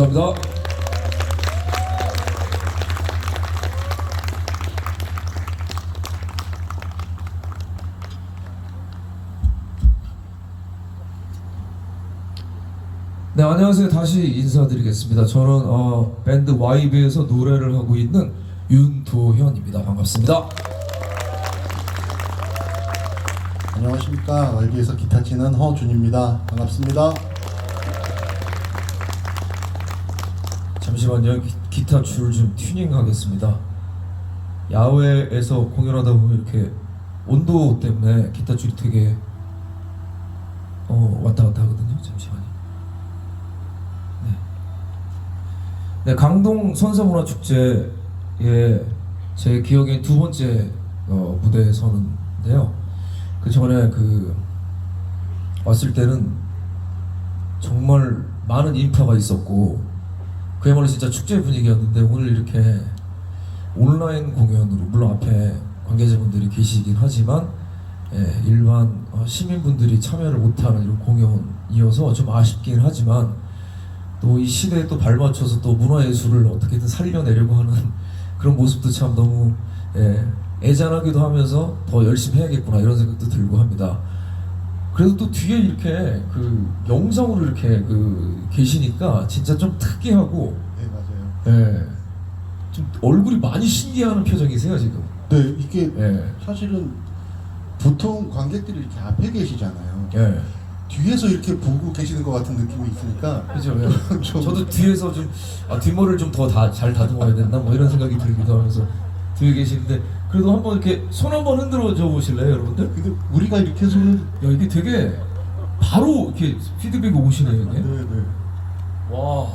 감사합니다. 네, 안녕하세요. 다시 인사드리겠습니다. 저는 어, 밴드 YB에서 노래를 하고 있는 윤도현입니다. 반갑습니다. 안녕하십니까. YB에서 기타 치는 허준입니다. 반갑습니다. 잠시만요 기, 기타 줄을 좀 튜닝하겠습니다. 야외에서 공연하다 보면 이렇게 온도 때문에 기타 줄이 되게 어, 왔다 갔다 하거든요. 잠시만요. 네, 네 강동 선사문화 축제에 제 기억에 두 번째 어, 무대에 서는데요. 그 전에 그 왔을 때는 정말 많은 인파가 있었고 그야말로 진짜 축제 분위기였는데 오늘 이렇게 온라인 공연으로 물론 앞에 관계자분들이 계시긴 하지만 예, 일반 어, 시민분들이 참여를 못하는 이런 공연이어서 좀 아쉽긴 하지만 또 이 시대에 또 발맞춰서 또 문화예술을 어떻게든 살려내려고 하는 그런 모습도 참 너무 예, 애잔하기도 하면서 더 열심히 해야겠구나 이런 생각도 들고 합니다. 그래도 또 뒤에 이렇게 그 영상으로 이렇게 그 계시니까 진짜 좀 특이하고 네 맞아요. 예, 좀 얼굴이 많이 신기해하는 표정이세요 지금. 네 이게 예, 사실은 보통 관객들이 이렇게 앞에 계시잖아요. 예, 뒤에서 이렇게 보고 계시는 것 같은 느낌이 있으니까 그죠. 예. 좀 저도 뒤에서 좀 아, 뒷머리를 좀더다잘 다듬어야 됐나 뭐 이런 생각이 들기도 하면서 뒤에 계시는데 그래도 한번 이렇게 손 한번 흔들어 줘 보실래요, 여러분들? 근데 우리가 이렇게 손을 야 이게 되게 바로 이렇게 피드백이 오시네요, 이게. 네네 와,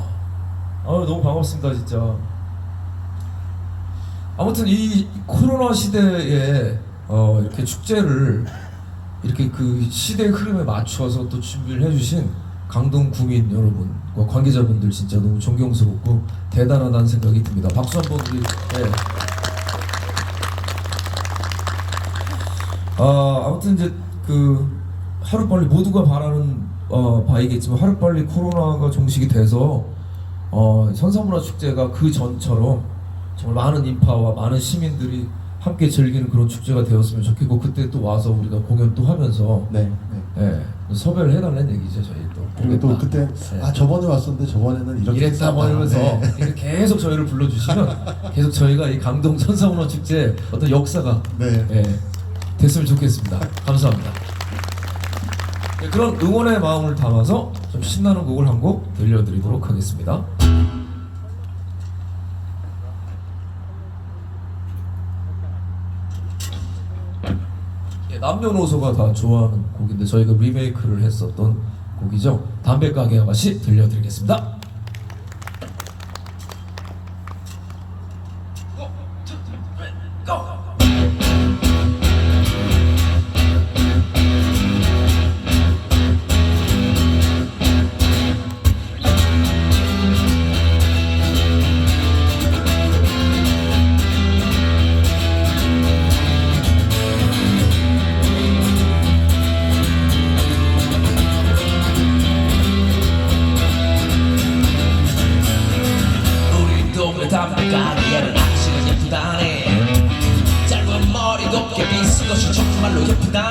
아 너무 반갑습니다 진짜. 아무튼 이 코로나 시대에 어, 이렇게 축제를 이렇게 그 시대의 흐름에 맞춰서 또 준비를 해주신 강동 구민 여러분과 관계자분들 진짜 너무 존경스럽고 대단하다는 생각이 듭니다. 박수 한번 우리. 네. 아 아무튼 이제 그 하루 빨리 모두가 바라는 어, 바이겠지만 하루 빨리 코로나가 종식이 돼서 어, 선사문화 축제가 그 전처럼 정말 많은 인파와 많은 시민들이 함께 즐기는 그런 축제가 되었으면 좋겠고 그때 또 와서 우리가 공연 또 하면서 네. 네. 예, 섭외를 해달라는 얘기죠 저희 또 그리고 또. 그때 네. 아 저번에 왔었는데 저번에는 이렇게 이랬다 뭐. 이러면서 네. 이렇게 계속 저희를 불러주시면 계속 저희가 이 강동 선사문화 축제 어떤 역사가 네. 예, 됐으면 좋겠습니다. 감사합니다. 네, 그런 응원의 마음을 담아서 좀 신나는 곡을 한 곡 들려드리도록 하겠습니다. 예, 남녀노소가 다 좋아하는 곡인데 저희가 리메이크를 했었던 곡이죠. 담배 가게 아가씨 들려드리겠습니다. 우리 동네 담배 가게에는 아저씨가 예쁘다네. 짧은 머리 높게 빗은 것이 정말로 예쁘다네